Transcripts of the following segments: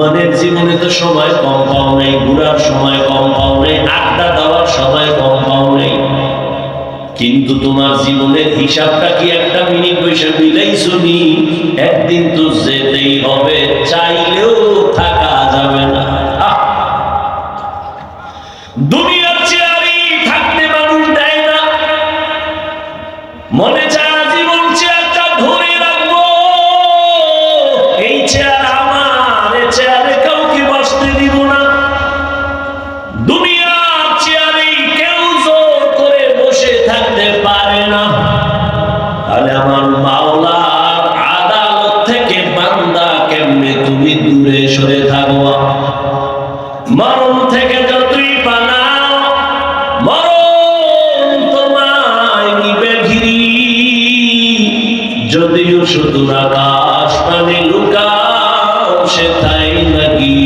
ঘুমানের জীবনে তো সময় কম পাও নেই, ঘুরার সময় কম পাও নেই, আড্ডা দেওয়ার সময় কম পাও নেই। কিন্তু তোমার জীবনের হিসাবটা কি একটা মিনিট পয়সা মিলাইছো শুনি একদিন তো যেতেই হবে, চাইলেও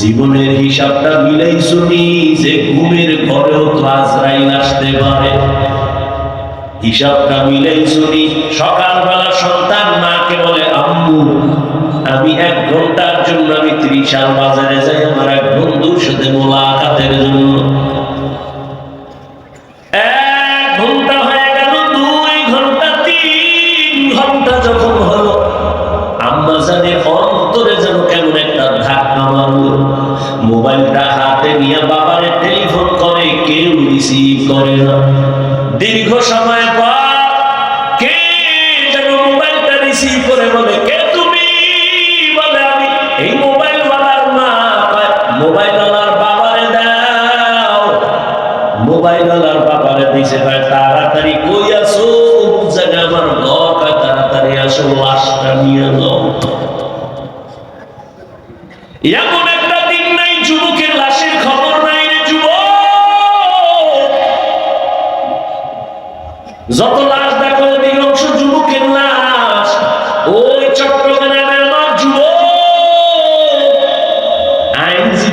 জীবনের হিসাবটা মিলাই শুনি যে ঘুমের ঘরেও তো আজরাইল আসতে পারে। হিসাবটা মিলাই শুনি সকালবেলা সন্তান মাকে বলে, আম্মু, আমি এক ঘণ্টার জন্য আমি ত্রিশাল বাজারে যাই, আমার এক বন্ধুর সাথে মোলাকাতের জন্য। হাতে নিয়ে বাবারে টেলিফোন করে, কেউ রিসিভ করে না। দীর্ঘ সময় দিছে তাড়াতাড়ি আসো? লাশটা নিয়ে যাও।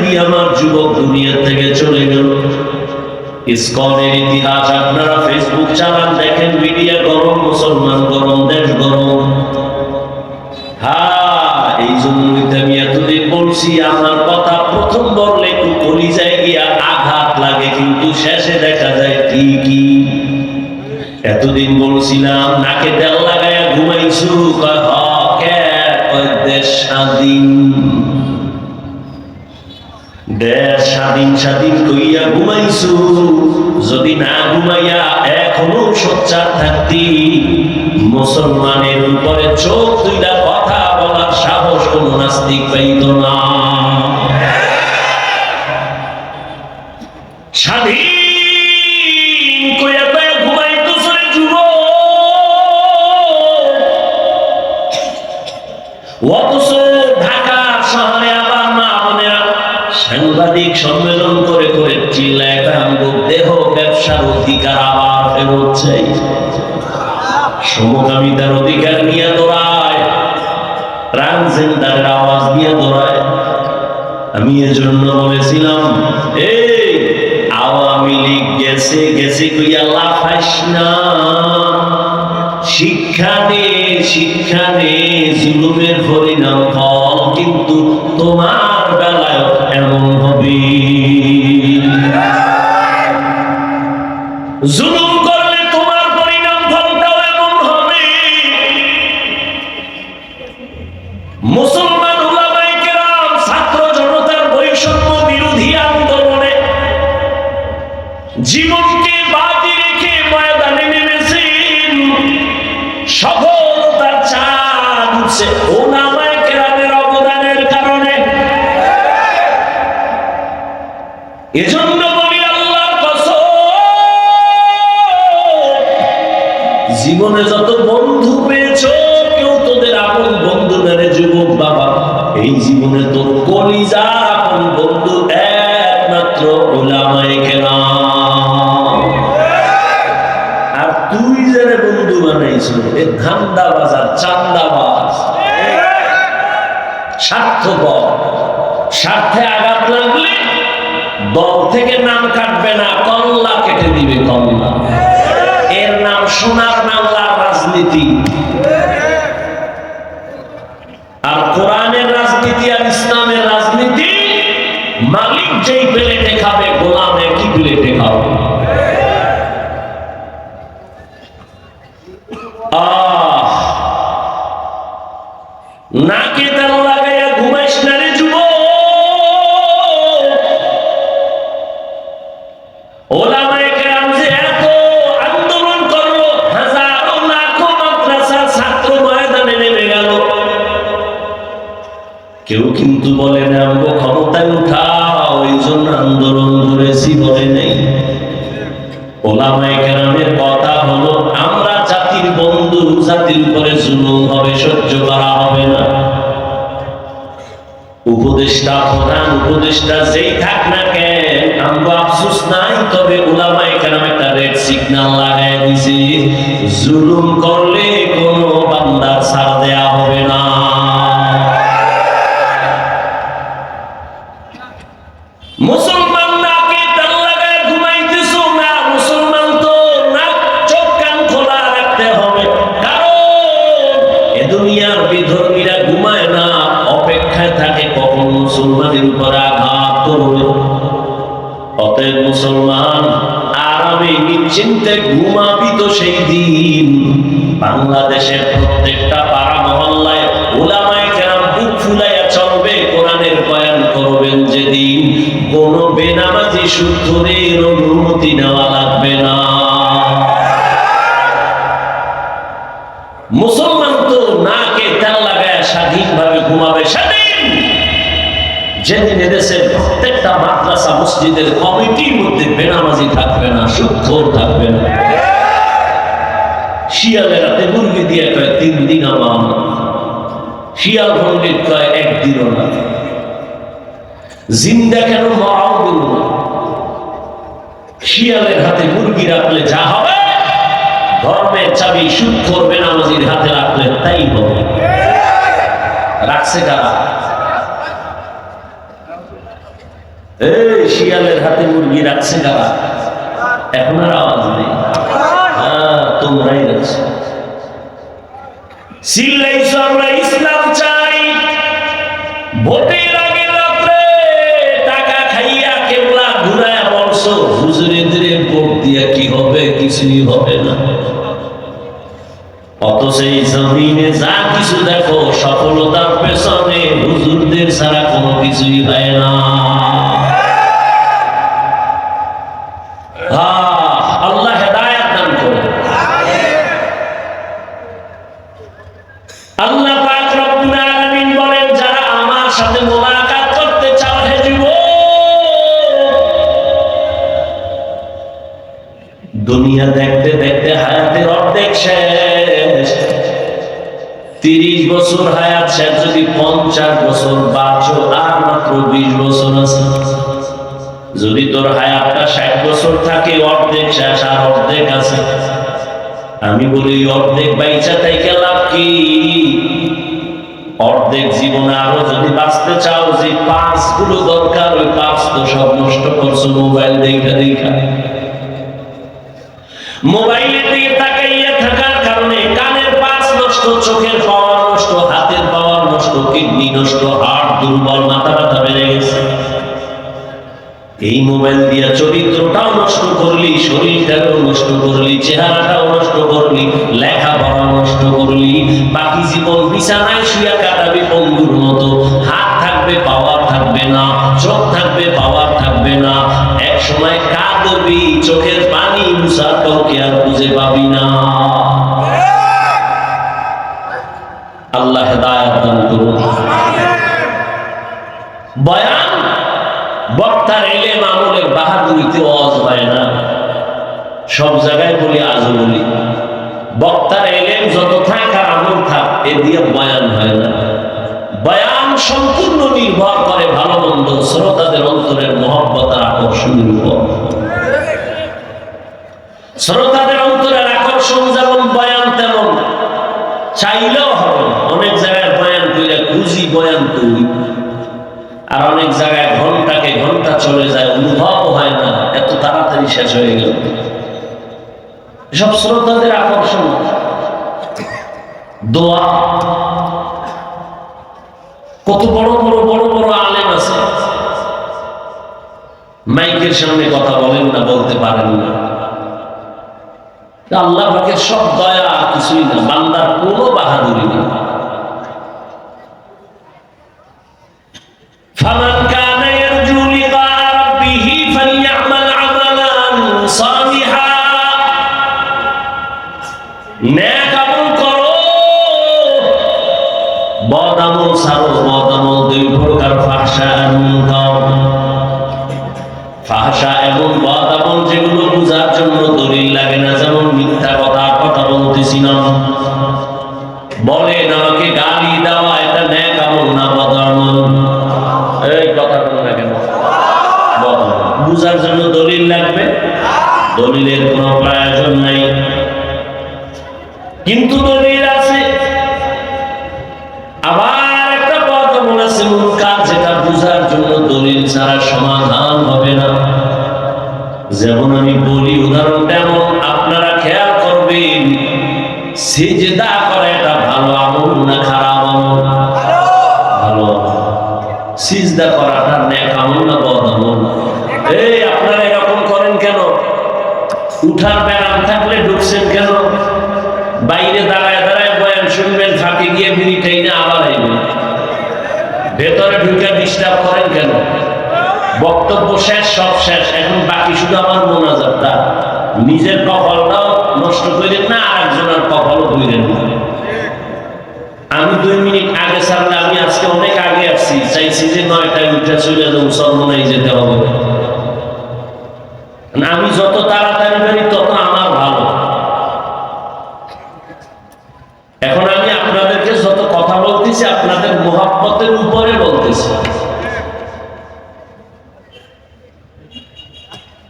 আইনজীবী আমার যুবক দুনিয়া থেকে চলে গেল। ইসকনের ইতিহাস আপনারা ফেসবুক চালান, দেখেন, মিডিয়া গরম, মুসলমান গরম, দেশ গরম। এই জন্যই আমি এতদিন বলছি, আমার কথা প্রথম বললে একটু গিয়া আঘাত লাগে, কিন্তু শেষে দেখা যায় ঠিকই। এতদিন বলছিলাম, নাকে তেল লাগাইয়া ঘুমাইছু, কয় হ কে দেশ স্বাধীন। যদি না ঘুমাইয়া এখনও সোচ্চার থাকতি, মুসলমানের উপরে চোখ দুইটা কথা বলার সাহস কোন নাস্তিক পাইত না। স্বাধীন সাংবাদিক সম্মেলন করে করে চিল্লায় আমগো দেহ ব্যবসার অধিকার আবার ফেরত চাই। সমকামিতার অধিকার নিয়ে দৌড়ায়। ট্রান্সজেন্ডারের আওয়াজ নিয়ে দৌড়ায়। আমি এজন্য বলেছিলাম, এই, আওয়ামী লীগ গেছে গেছে কইয়া লাফাইস না। শিক্ষা নে শিক্ষা নে, জুলুমের পরিণাম ফল কিন্তু তোমার হবে জুলুম জীবনে যত বন্ধু পেয়েছ, কেউ তোদের আপন বন্ধু মেরে যুবক বাবা। এই জীবনে তোর কলিজার আপন বন্ধু একমাত্র ওলামায়ে কেরাম। আর তুই বন্ধু বানাইছো, এ ধান্দা বাজার চান্দাবাজ। স্বার্থপর। স্বার্থে আঘাত লাগলে দল থেকে নাম কাটবে না, কল্লা কেটে দিবে কল্লা। এর নাম সোনার বাংলার রাজনীতি। আর কোরআনের রাজনীতি আর ইসলামের রাজনীতি, মালিক যেই প্লেটে খাবে, গোলাম একই প্লেটে খাবে? কিন্তু বলে না আমগো ক্ষমতায় উঠাও, এই জন্য আন্দোলন করেছি বলে নেই। ওলামায়ে কেরামের কথা হলো, আমরা জাতির বন্ধু, জাতির উপরে জুলুম হবে, সহ্য করা হবে না। উপদেষ্টা, প্রধান উপদেষ্টা যেই থাক না কেন নাই, তবে উলামায়ে কেরাম একটা রেড সিগন্যাল লাগায় দিছে, জুলুম করলে কোনো বান্দার ছাড় দেয়া হবে না। যেদিন কোন বেনামাজি শুদ্ধদের অনুমতি নেওয়া লাগবে না। মুসলমান তো নাকে তেল লাগায় স্বাধীনভাবে ঘুমাবে স্বাধীন যেদিন এদেশের প্রত্যেকটা মাদ্রাসা, মসজিদের কমিটির মধ্যে বেনামাজি থাকবে না, শুদ্ধ থাকবে না। শিয়ালের রাতে মুরগি দিয়ে কয়, তিন দিন আমার শিয়াল পণ্ডিত কয়, একদিনও না। জিন্দা কেন মরাও দিল না। শিয়ালের হাতে মুরগি রাখলে যা হবে, ধর্মের চাবি সুদ করবে নামাজির হাতে রাখলে তাই হবে। রাখছে কারা? শিয়ালের হাতে মুরগি রাখছে কারা? এখন আর আওয়াজ নেই। হ্যাঁ তোমরাই রাখছো। চিল্লাইছো আমরা ইসলাম চাই। ভোটের কিছুই হবে না। অত সেই জমিনে যা কিছু দেখো, সফলতার পেছনে হুজুরদের ছাড়া কোনো কিছুই হয় না। যদি পঞ্চাশ বছর বাঁচো, আর মাত্র বিশ বছর আছে। যদি তোর হায়াতটা ষাট বছর থাকে, অর্ধেক শেষ আর অর্ধেক আছে। আমি বলি, অর্ধেক বাইচা তাইকে লাভ কি? অর্ধেক জীবনে আরও যদি বাঁচতে চাও, যে পাঁচগুলো দরকার, ওই পাঁচ তো সব নষ্ট করছ মোবাইল দেখা দেখা। মোবাইলের শরীরটাও নষ্ট করলি, চেহারাটাও নষ্ট করলি, লেখাপড়া নষ্ট করলি, বাকি জীবন বিছানায় শুয়ে কাটাবি পঙ্গুর মতো। হাত থাকবে, পাওয়ার থাকবে না, চোখ থাকবে, পাওয়ার থাকবে না। এক সময় কাঁদবি চোখের পানি মুসার কাউকে আর খুঁজে পাবি না। আল্লাহ হেদায়াত দান করুন। বয়ান, বক্তার এলে মামুলের বাহাদুরিতে অজ হয় না। সব জায়গায় বলি, আজও বলি। বক্তার এলেম যত থাক আর আমল থাক, এ দিয়ে বয়ান হয় না। বয়ান সম্পূর্ণ নির্ভর করে ভালো মন্দ, শ্রোতাদের অন্তরের মহব্বত আর আকর্ষণের উপর শ্রোতাদের অন্তরের আকর্ষণ যেমন বয়ান তেমন, চাইলেও হবে অনেক জায়গায় বয়ান কইলে খুঁজি বয়ান করি আর অনেক জায়গায় ঘন্টাকে ঘণ্টা চলে যায় অনুভব হয় না, এত তাড়াতাড়ি শেষ হয়ে গেল। এসব শ্রদ্ধাদের আকর্ষণ। দোয়া। কত বড় বড় বড় বড় আলেম আছে। মাইকের সামনে কথা বলেন না, বলতে পারেন না। আল্লাহ সব দয়া কিছুই না, বান্দার কোনো বাহাদুরি নেই দুই প্রকার কথা কথা বলতেছি ন্যাক জন্য দলিল লাগবে? দলিলের কোনো প্রয়োজন নাই। কিন্তু দলিল আছে। আবার একটা পদ মনে আছে কাজ যেটা বুঝার জন্য দলিল ছাড়া সমাধান হবে না। যেমন আমি বলি উদাহরণ তেমন আপনারা খেয়াল করবেন সে যেটা করে এটা ভালো আমল না খারাপ আমল ভালো আমল। সিজদা করাটা নেক আমল না বদ আমল এই আপনারা এরকম করেন কেন উঠার ব্যায়াম থাকলে ঢুকছেন কেন বাইরে দাঁড়ায় দাঁড়ায় বয়ান শুনবেন ফাঁকে গিয়ে বিড়ি টাইনে আবার আইবেন ভেতরে ঢুকে ডিস্টার্ব করেন কেন? বক্তব্য শেষ, সব শেষ। এখন বাকি শুধু আমার মোনাজাতটা। নিজের কপালটাও নষ্ট করেন না আর একজনের কপালও করেন না। আমি দুই মিনিট আগে ছাড়লে, আমি আজকে অনেক আগে আসছি। চাইছি যে নয়টায় উঠে চলে যাব, সর্বনাই যেতে হবে। আমি যত তাড়াতাড়ি পারি তত আমার ভালো এখন আমি আপনাদেরকে যত কথা বলতেছি আপনাদের মোহাব্বতের উপরে বলতেছি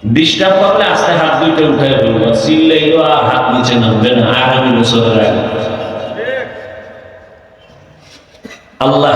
ডিস্টার্ব করলে আস্তে হাত দুইটা উঠে ফেলব। তো আর হাত নিচে নামবে না, আগামী বছর আগে। আল্লাহ